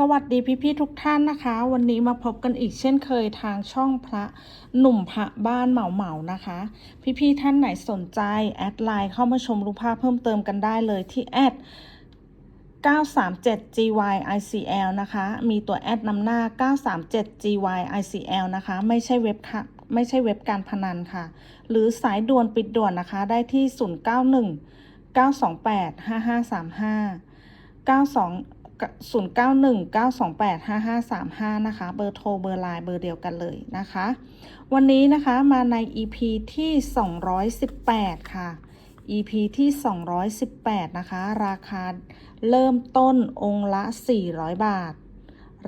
สวัสดีพี่ๆทุกท่านนะคะ วันนี้มาพบกันอีกเช่นเคยทางช่องพระหนุ่มพระบ้านเหมาเหมานะคะ พี่ๆท่านไหนสนใจ แอดไลน์เข้ามาชมรูปภาพเพิ่มเติมกันได้เลยที่แอด937 GY ICL นะคะ มีตัวแอดนำหน้า 937 GY ICL นะคะ ไม่ใช่เว็บค่ะไม่ใช่เว็บการพนันค่ะ หรือสายด่วนปิดด่วนนะคะ ได้ที่ 091 928 5535 92 091 928 5535 นะคะ เบอร์โทร เบอร์ไลน์ เบอร์เดียวกันเลยนะคะ วันนี้นะคะมาใน EP ที่ 218 ค่ะ EP ที่ 218 นะคะ ราคาเริ่มต้นองค์ละ 400 บาท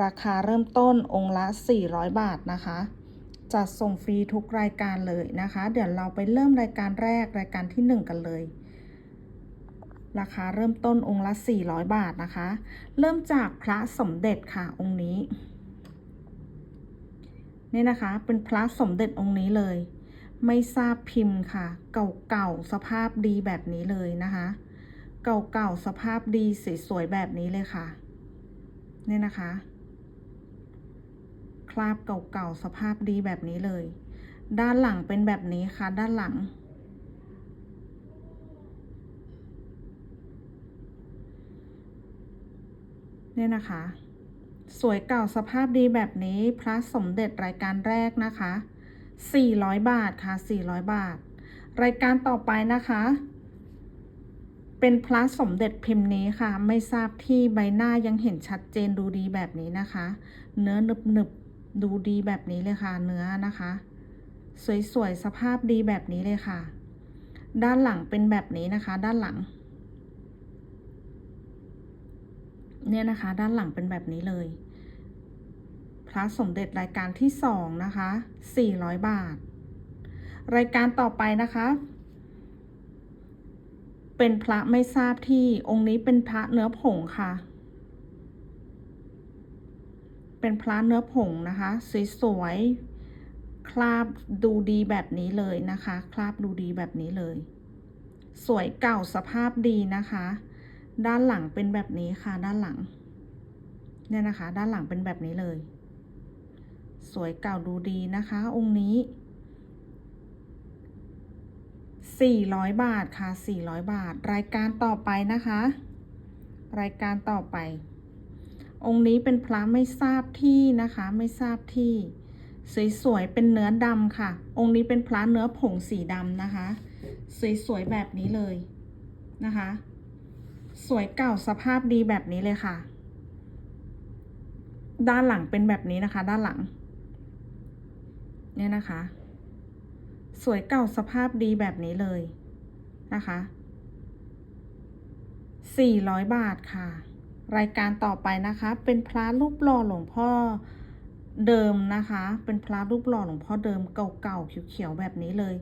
ราคาเริ่มต้นองค์ละ 400 บาทนะคะจัดส่งฟรีทุกรายการเลยนะคะ เดี๋ยวเราไปเริ่มรายการแรกรายการที่ 1 กันเลย ราคาเริ่มต้นองค์ละ 400 บาทนะคะ เริ่มจากพระสมเด็จค่ะองค์นี้ นี่นะคะ เป็นพระสมเด็จองค์นี้เลย ไม่ทราบพิมพ์ค่ะ เก่าๆสภาพดีแบบนี้เลยนะคะ เก่าๆสภาพดีสวยๆแบบนี้เลยค่ะ เนี่ยนะคะ คราบเก่าๆสภาพดีแบบนี้เลย ด้านหลังเป็นแบบนี้ค่ะ ด้านหลัง เนี่ยนะคะ สวยเก่าสภาพดีแบบนี้พระสมเด็จรายการแรกนะคะ 400 บาทค่ะ 400 บาท รายการต่อไปนะคะ เป็นพระสมเด็จพิมพ์นี้ค่ะ ไม่ทราบที่ใบหน้ายังเห็นชัดเจนดูดีแบบนี้นะคะ เนื้อหนึบหนึบๆดูดีแบบนี้เลยค่ะ เนื้อนะคะ สวยๆสภาพดีแบบนี้เลยค่ะ ด้านหลังเป็นแบบนี้นะคะ ด้านหลัง เนี่ยนะคะ ด้านหลังเป็นแบบนี้เลย พระสมเด็จรายการที่สองนะคะ 400 บาท รายการต่อไปนะคะ เป็นพระไม่ทราบที่องค์นี้เป็นพระเนื้อผงค่ะ เป็นพระเนื้อผงนะคะสวยๆคราบดูดีแบบนี้เลยนะคะ คราบดูดีแบบนี้เลย สวยเก่าสภาพดีนะคะ ด้านหลังเป็นแบบนี้ค่ะ ด้านหลัง เนี่ยนะคะ ด้านหลังเป็นแบบนี้เลย สวยเก่าดูดีนะคะ องค์นี้ 400 บาทค่ะ 400 บาท รายการต่อไปนะคะ รายการต่อไป องค์นี้เป็นพระไม่ทราบที่นะคะ ไม่ทราบที่ สวยๆ เป็นเนื้อดำค่ะ องค์นี้เป็นพระเนื้อผงสีดำนะคะ สวยๆ แบบนี้เลยนะคะ สวยเก่าสภาพดีแบบนี้เลยค่ะ ด้านหลังเป็นแบบนี้นะคะ ด้านหลัง เนี่ยนะคะ สวยเก่าสภาพดีแบบนี้เลยนะคะ400 บาทค่ะ รายการต่อไปนะคะ เป็นพระรูปหล่อหลวงพ่อเดิมนะคะ เป็นพระรูปหล่อหลวงพ่อเดิมเก่าๆเขียวๆแบบนี้เลย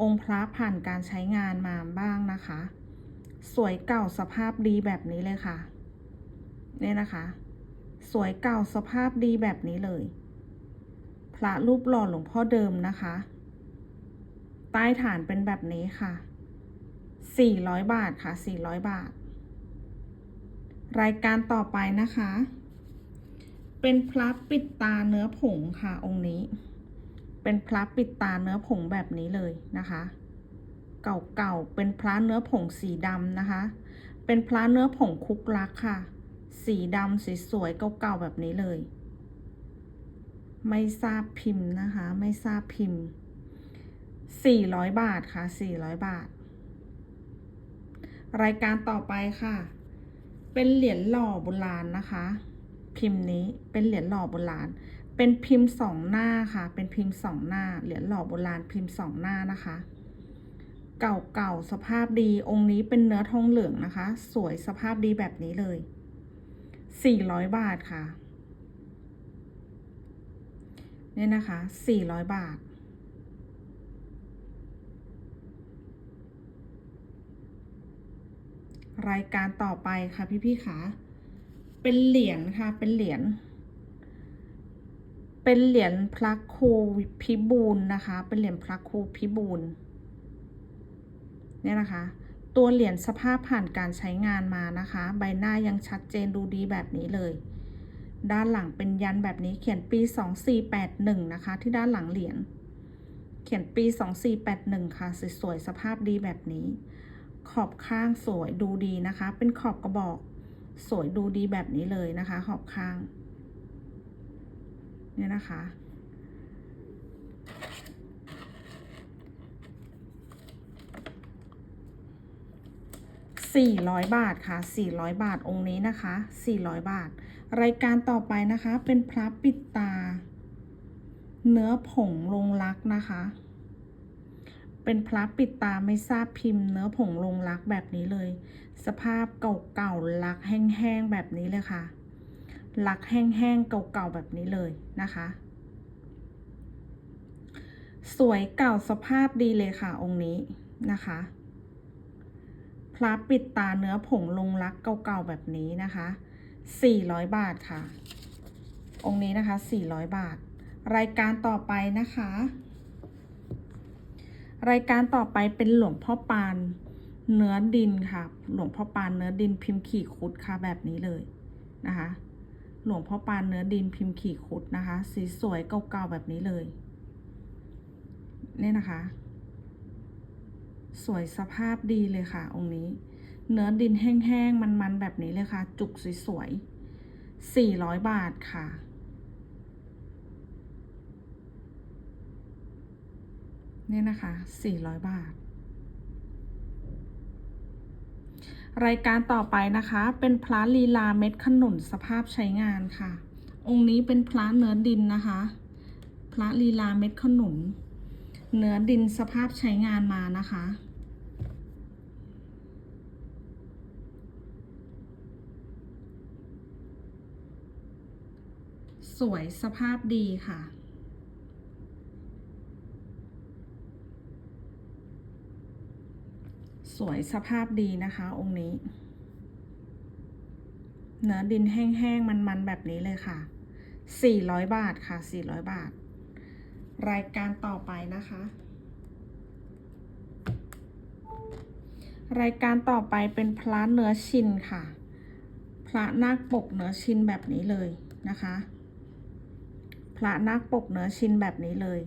องค์พระผ่านการใช้งานมาบ้างนะคะ สวยเก่าสภาพดีแบบนี้เลยค่ะ เนี่ยนะคะ สวยเก่าสภาพดีแบบนี้เลย พระรูปหล่อหลวงพ่อเดิมนะคะ ใต้ฐานเป็นแบบนี้ค่ะ 400 บาทค่ะ 400 บาท รายการต่อไปนะคะ เป็นพระปิดตาเนื้อผงค่ะองค์นี้ เป็นพระปิดตาเนื้อผงแบบนี้เลยนะคะ เก่าๆ เป็นพระเนื้อผงสีดำนะคะ เป็นพระเนื้อผงคุกลักค่ะ สีดำสวยๆเก่าๆแบบนี้เลย ไม่ทราบพิมพ์นะคะ ไม่ทราบพิมพ์ 400 บาทค่ะ 400 บาท รายการต่อไปค่ะ เป็นเหรียญหล่อโบราณนะคะ พิมพ์นี้เป็นเหรียญหล่อโบราณเป็นพิมพ์สองหน้าค่ะ เป็นพิมพ์สองหน้า เหรียญหล่อโบราณพิมพ์สองหน้านะคะ เก่าๆ สภาพดี องค์นี้เป็นเนื้อทองเหลืองนะคะ สวยสภาพดีแบบนี้เลย 400 บาทค่ะ เนี่ยนะคะ 400 บาท รายการต่อไปค่ะพี่ๆค่ะ เป็นเหรียญค่ะ เป็นเหรียญเป็นเหรียญพระครูพิบูลนะคะ เป็นเหรียญพระครูพิบูล เนี่ยนะคะ ตัวเหรียญสภาพผ่านการใช้งานมานะคะ ใบหน้ายังชัดเจนดูดีแบบนี้เลย ด้านหลังเป็นยันแบบนี้เขียนปี 2481 นะคะ ที่ด้านหลังเหรียญเขียนปี 2481 ค่ะสวยๆสภาพดีแบบนี้ ขอบข้างสวยดูดีนะคะ เป็นขอบกระบอก สวยดูดีแบบนี้เลยนะคะ ขอบข้างเนี่ยนะคะ 400 บาทค่ะ 400 บาทองค์นี้นะคะ 400 บาท รายการต่อไปนะคะ เป็นพระปิดตา เนื้อผงลงรักนะคะ เป็นพระปิดตาไม่ทราบพิมพ์เนื้อผงลงรักแบบนี้เลย สภาพเก่าๆลักแห้งๆแบบนี้เลยค่ะ ลักแห้งๆเก่าๆแบบนี้เลยนะคะ สวยเก่าสภาพดีเลยค่ะองค์นี้นะคะ พระปิดตาเนื้อผงลงรักเก่าๆแบบนี้นะคะ 400 บาทค่ะ องค์นี้นะคะ 400 บาท รายการต่อไปนะคะ รายการต่อไปเป็นหลวงพ่อปานเนื้อดินค่ะ หลวงพ่อปานเนื้อดินพิมพ์ขี่คุดค่ะแบบนี้เลยนะคะ หลวงพ่อปานเนื้อดินพิมพ์ขี่คุดนะคะ สีสวยเก่าๆแบบนี้เลย เนี่ยนะคะ สวยสภาพดีเลยค่ะ องค์นี้ เนื้อดินแห้งๆ มันๆ แบบนี้เลยค่ะ จุกสวยๆ400บาทค่ะเนี่ยนะคะ400บาท รายการต่อไปนะคะ เป็นพระลีลาเม็ดขนุนสภาพใช้งานค่ะ องค์นี้เป็นพระเนื้อดินนะคะ พระลีลาเม็ดขนุนเนื้อดินสภาพใช้งานมานะคะ สวยสภาพดีค่ะ สวยสภาพดีนะคะ องค์นี้ เนื้อดินแห้งๆ มันๆ แบบนี้เลยค่ะ 400 บาทค่ะ 400 บาท รายการต่อไปนะคะ รายการต่อไปเป็นพระเนื้อชินค่ะ พระนาคปกเนื้อชินแบบนี้เลยนะคะ พระนาคปกเนื้อชิ้นแบบนี้เลย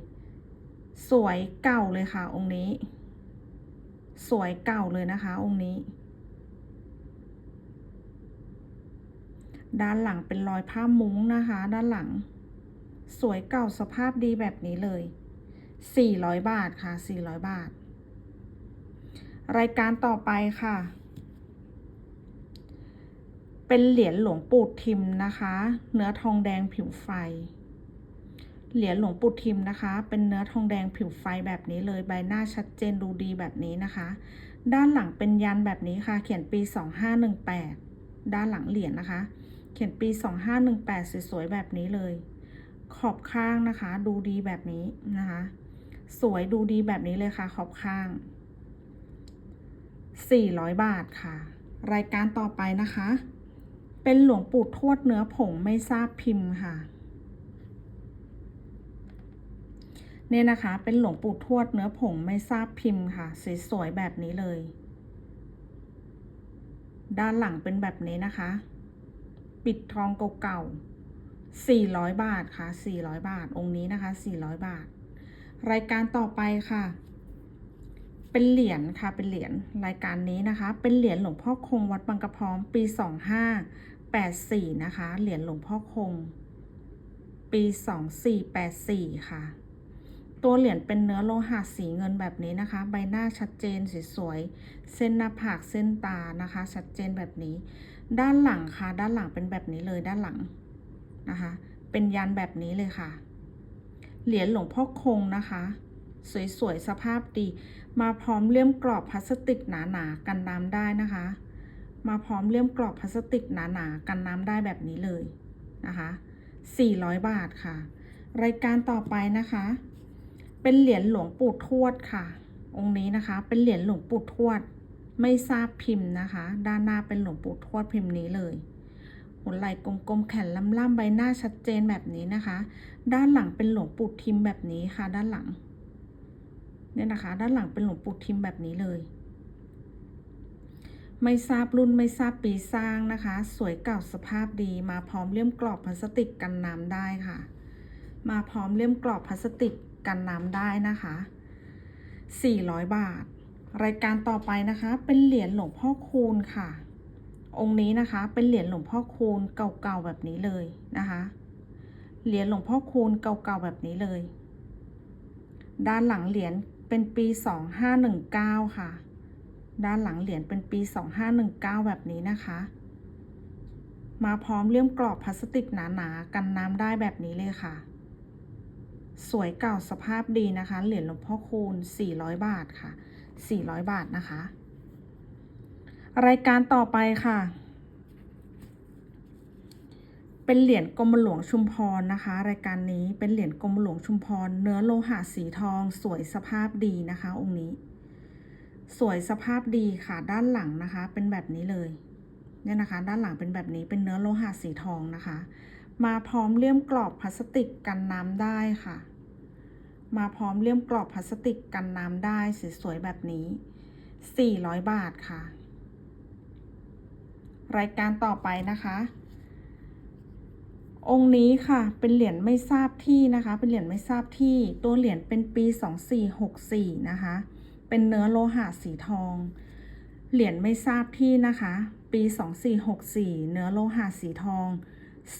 สวยเก่าเลยค่ะ องค์นี้ สวยเก่าเลยนะคะ องค์นี้ ด้านหลังเป็นรอยผ้ามุ้งนะคะ ด้านหลัง สวยเก่าสภาพดีแบบนี้เลย 400 บาทค่ะ 400 บาท รายการต่อไปค่ะ เป็นเหรียญหลวงปู่ทิมนะคะ เนื้อทองแดงผิวไฟ เหรียญหลวงปู่ทิมนะคะ เป็นเนื้อทองแดงผิวไฟแบบนี้เลยใบหน้าชัดเจนดูดีแบบนี้นะคะ ด้านหลังเป็นยันแบบนี้ค่ะ เขียนปี 2518 ด้านหลังเหรียญนะคะ เขียนปี 2518 สวยๆแบบนี้เลย ขอบข้างนะคะ ดูดีแบบนี้นะคะ สวยดูดีแบบนี้เลยค่ะ ขอบข้าง 400 บาทค่ะ รายการต่อไปนะคะ เป็นหลวงปู่ทวดเนื้อผงไม่ทราบพิมพ์ค่ะ เนี่ยนะคะ เป็นหลวงปู่ทวดเนื้อผงไม่ทราบพิมพ์ค่ะสวยๆแบบนี้เลย ด้านหลังเป็นแบบนี้นะคะ ปิดทองเก่าๆ400 บาทค่ะ400 บาทองค์นี้นะคะ 400 บาท รายการต่อไปค่ะ เป็นเหรียญค่ะเป็นเหรียญรายการนี้นะคะ เป็นเหรียญหลวงพ่อคงวัดบางกระพร้อมปี 2584 นะคะ เหรียญหลวงพ่อคง ปี 2484 ค่ะ ตัวเหรียญเป็นเนื้อโลหะสีเงินแบบนี้นะคะ ใบหน้าชัดเจนสวยๆเส้นหน้าผากเส้นตานะคะ ชัดเจนแบบนี้ ด้านหลังค่ะ ด้านหลังเป็นแบบนี้เลยด้านหลังนะคะ เป็นยันแบบนี้เลยค่ะ เหรียญหลวงพ่อคงนะคะ สวยๆสภาพดี มาพร้อมเลี่ยมกรอบพลาสติกหนาๆกันน้ำได้นะคะ มาพร้อมเลี่ยมกรอบพลาสติกหนาๆกันน้ำได้แบบนี้เลยนะคะ400 บาทค่ะ รายการต่อไปนะคะ เป็นเหรียญหลวงปู่ทวดค่ะ องค์นี้นะคะ เป็นเหรียญหลวงปู่ทวด ไม่ทราบพิมพ์นะคะ ด้านหน้าเป็นหลวงปู่ทวดพิมพ์นี้เลยหัวไหล่กลมๆแขนล่ำๆใบหน้าชัดเจนแบบนี้นะคะ ด้านหลังเป็นหลวงปู่ทิมแบบนี้ค่ะ ด้านหลังเนี่ยนะคะ ด้านหลังเป็นหลวงปู่ทิมแบบนี้เลย ไม่ทราบรุ่นไม่ทราบปีสร้างนะคะ สวยเก่าสภาพดีมาพร้อมเลี่ยมกรอบพลาสติกกันน้ำได้ค่ะ มาพร้อมเลี่ยมกรอบพลาสติกกันน้ำได้นะคะ 400 บาท รายการต่อไปนะคะ เป็นเหรียญหลวงพ่อคูณค่ะ องค์นี้นะคะเป็นเหรียญหลวงพ่อคูณเก่าๆแบบนี้เลยนะคะ เหรียญหลวงพ่อคูณเก่าๆแบบนี้เลย ด้านหลังเหรียญเป็นปี 2519 ค่ะ ด้านหลังเหรียญเป็นปี 2519 แบบนี้นะคะ มาพร้อมเลี่ยมกรอบพลาสติกหนาๆ กันน้ำได้แบบนี้เลยค่ะ สวยเก่าสภาพดีนะคะ เหรียญหลวงพ่อคูณ 400 บาทค่ะ 400 บาทนะคะ รายการต่อไปค่ะ เป็นเหรียญกรมหลวงชุมพรนะคะ รายการนี้เป็นเหรียญกรมหลวงชุมพร เนื้อโลหะสีทอง สวยสภาพดีนะคะ องค์นี้ สวยสภาพดีค่ะ ด้านหลังนะคะ เป็นแบบนี้เลยเนี่ยนะคะ ด้านหลังเป็นแบบนี้เป็นเนื้อโลหะสีทองนะคะ มาพร้อมเลี่ยมกรอบพลาสติกกันน้ำได้ค่ะ มาพร้อมเลี่ยมกรอบพลาสติกกันน้ำได้สวยๆแบบนี้ 400 บาทค่ะ รายการต่อไปนะคะ องค์นี้ค่ะเป็นเหรียญไม่ทราบที่นะคะ เป็นเหรียญไม่ทราบที่ตัวเหรียญเป็นปี 2464 นะคะ เป็นเนื้อโลหะสีทอง เหรียญไม่ทราบที่นะคะ ปี 2464 เนื้อโลหะสีทอง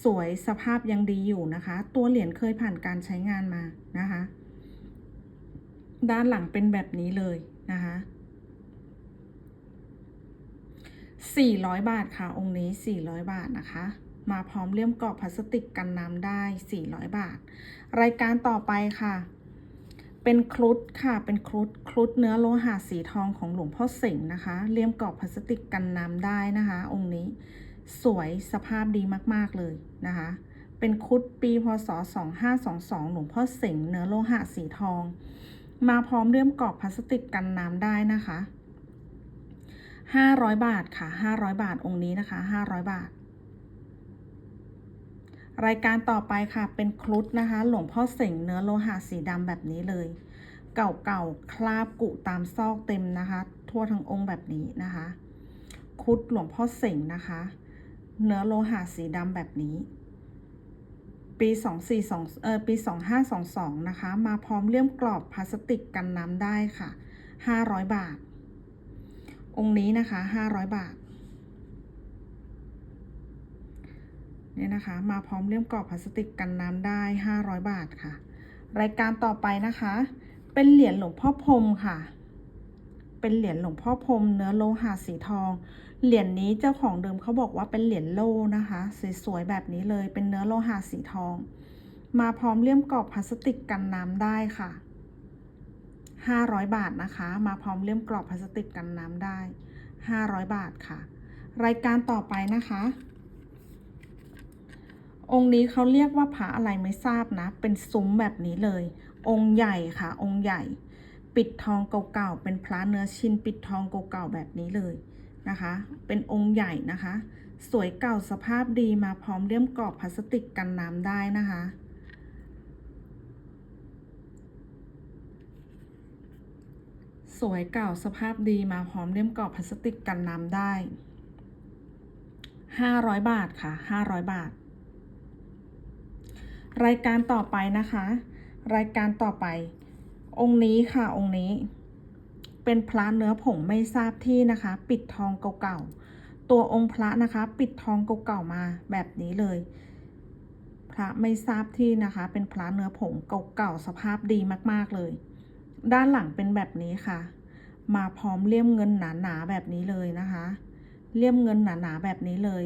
สวยสภาพยังดีอยู่นะคะ ตัวเหรียญเคยผ่านการใช้งานมานะคะ ด้านหลังเป็นแบบนี้เลยนะคะ400 บาทค่ะ องค์นี้ 400 บาทนะคะ มาพร้อมเลี่ยมกรอบพลาสติกกันน้ำได้ 400 บาท รายการต่อไปค่ะ เป็นครุฑค่ะ เป็นครุฑครุฑเนื้อโลหะสีทองของหลวงพ่อเสงนะคะ เลี่ยมกรอบพลาสติกกันน้ำได้นะคะ องค์นี้ สวยสภาพดีมากๆเลยนะคะ เป็นครุฑปีพศ 2522 หลวงพ่อเสงเนื้อโลหะสีทอง มาพร้อมเลี่ยมกรอบพลาสติกกันน้ำได้นะคะ 500 บาทค่ะ 500 บาทองค์นี้นะคะ 500 บาท รายการต่อไปค่ะเป็นครุฑนะคะ หลวงพ่อเสงเนื้อโลหะสีดำแบบนี้เลย เก่าๆ คราบกุตามซอกเต็มนะคะ ทั่วทั้งองค์แบบนี้นะคะครุฑหลวงพ่อเสงนะคะ เนื้อโลหะสีดำแบบนี้ ปี242เออปี 2522 นะคะ มาพร้อมเลี่ยมกรอบพลาสติกกันน้ำได้ค่ะ 500 บาท องค์นี้นะคะ 500 บาทเนี่ยนะคะ มาพร้อมเลี่ยมกรอบพลาสติกกันน้ำได้ 500 บาทค่ะ รายการต่อไปนะคะ เป็นเหรียญหลวงพ่อพรมค่ะ เป็นเหรียญหลวงพ่อพรมเนื้อโลหะสีทอง เหรียญนี้เจ้าของเดิมเขาบอกว่าเป็นเหรียญโลนะคะ สวยๆแบบนี้เลยเป็นเนื้อโลหะสีทอง มาพร้อมเลี่ยมกรอบพลาสติกกันน้ำได้ค่ะ 500 บาทนะคะ มาพร้อมเลี่ยมกรอบพลาสติกกันน้ำได้ 500 บาทค่ะ รายการต่อไปนะคะ องค์นี้เขาเรียกว่าพระอะไรไม่ทราบนะ เป็นซุ้มแบบนี้เลย องค์ใหญ่ค่ะ องค์ใหญ่ ปิดทองเก่าๆเป็นพระเนื้อชิ้นปิดทองเก่าๆแบบนี้เลย นะคะ เป็นองค์ใหญ่นะคะ สวยเก่าสภาพดีมาพร้อมเลี่ยมกรอบพลาสติกกันน้ำได้นะคะ สวยเก่าสภาพดีมาพร้อมเลี่ยมกรอบพลาสติกกันน้ำได้500บาทค่ะ500บาท รายการต่อไปนะคะ รายการต่อไป องค์นี้ค่ะองค์นี้ เป็นพระเนื้อผงไม่ทราบที่นะคะ ปิดทองเก่าๆ ตัวองค์พระนะคะ ปิดทองเก่าๆมาแบบนี้เลย พระไม่ทราบที่นะคะ เป็นพระเนื้อผงเก่าๆสภาพดีมากๆเลย ด้านหลังเป็นแบบนี้ค่ะ มาพร้อมเลี่ยมเงินหนาๆแบบนี้เลยนะคะ เลี่ยมเงินหนาๆแบบนี้เลย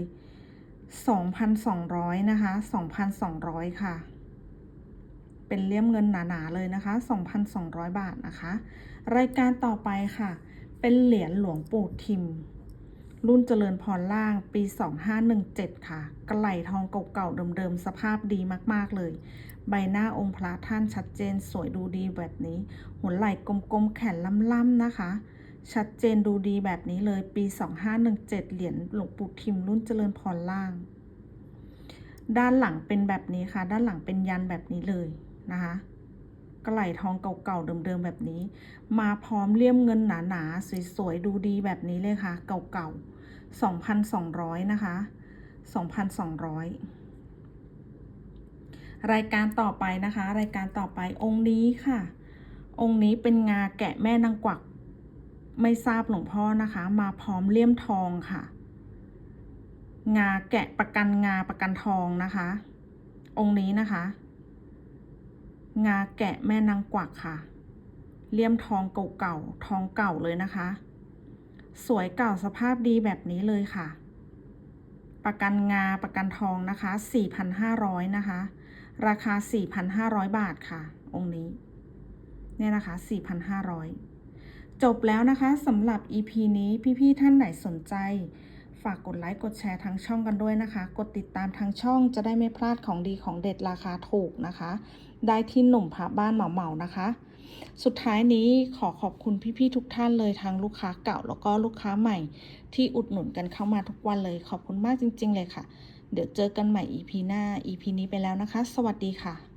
2,200 นะคะ 2,200 ค่ะ เป็นเลี่ยมเงินหนาๆเลยนะคะ 2,200 บาทนะคะ รายการต่อไปค่ะ เป็นเหรียญหลวงปู่ทิม รุ่นเจริญพรล่างปี 2517 ค่ะ กระไหลทองเก่าๆเดิมๆ สภาพดีมากๆเลย ใบหน้าองค์พระท่านชัดเจนสวยดูดีแบบนี้ หัวไหล่กลมๆ แขนล่ำๆ นะคะ ชัดเจนดูดีแบบนี้เลยปี 2517 เหรียญหลวงปู่ทิม รุ่นเจริญพรล่าง ด้านหลังเป็นแบบนี้ค่ะ ด้านหลังเป็นยันแบบนี้เลยนะคะ กระไหลทองเก่าๆเดิมๆแบบนี้ มาพร้อมเลี่ยมเงินหนาๆสวยๆดูดีแบบนี้เลยค่ะ เก่าๆ 2,200 นะคะ 2,200 รายการต่อไปนะคะ รายการต่อไปองค์นี้ค่ะ องค์นี้เป็นงาแกะแม่นางกวัก ไม่ทราบหลวงพ่อนะคะ มาพร้อมเลี่ยมทองค่ะ งาแกะประกันงาประกันทองนะคะ องค์นี้นะคะ งาแกะแม่นางกวักค่ะ เลี่ยมทองเก่าๆ ทองเก่าเลยนะคะ สวยเก่าสภาพดีแบบนี้เลยค่ะ ประกันงาประกันทองนะคะ 4,500 นะคะ ราคา 4,500 บาทค่ะ องค์นี้ เนี่ยนะคะ 4,500 จบแล้วนะคะสำหรับ EP นี้พี่ ๆ ท่านไหนสนใจ ฝากกดไลค์กดแชร์ทางช่องกันด้วยนะคะ กดติดตามทางช่องจะได้ไม่พลาดของดีของเด็ดราคาถูกนะคะ ได้ที่หนุ่มพระบ้านเหมาๆนะคะ สุดท้ายนี้ขอขอบคุณพี่ๆทุกท่านเลยทั้งลูกค้าเก่าแล้วก็ลูกค้าใหม่ ที่อุดหนุนกันเข้ามาทุกวันเลยขอบคุณมากจริง ๆ เลยค่ะ เดี๋ยวเจอกันใหม่ EP หน้า EP นี้ไปแล้วนะคะ สวัสดีค่ะ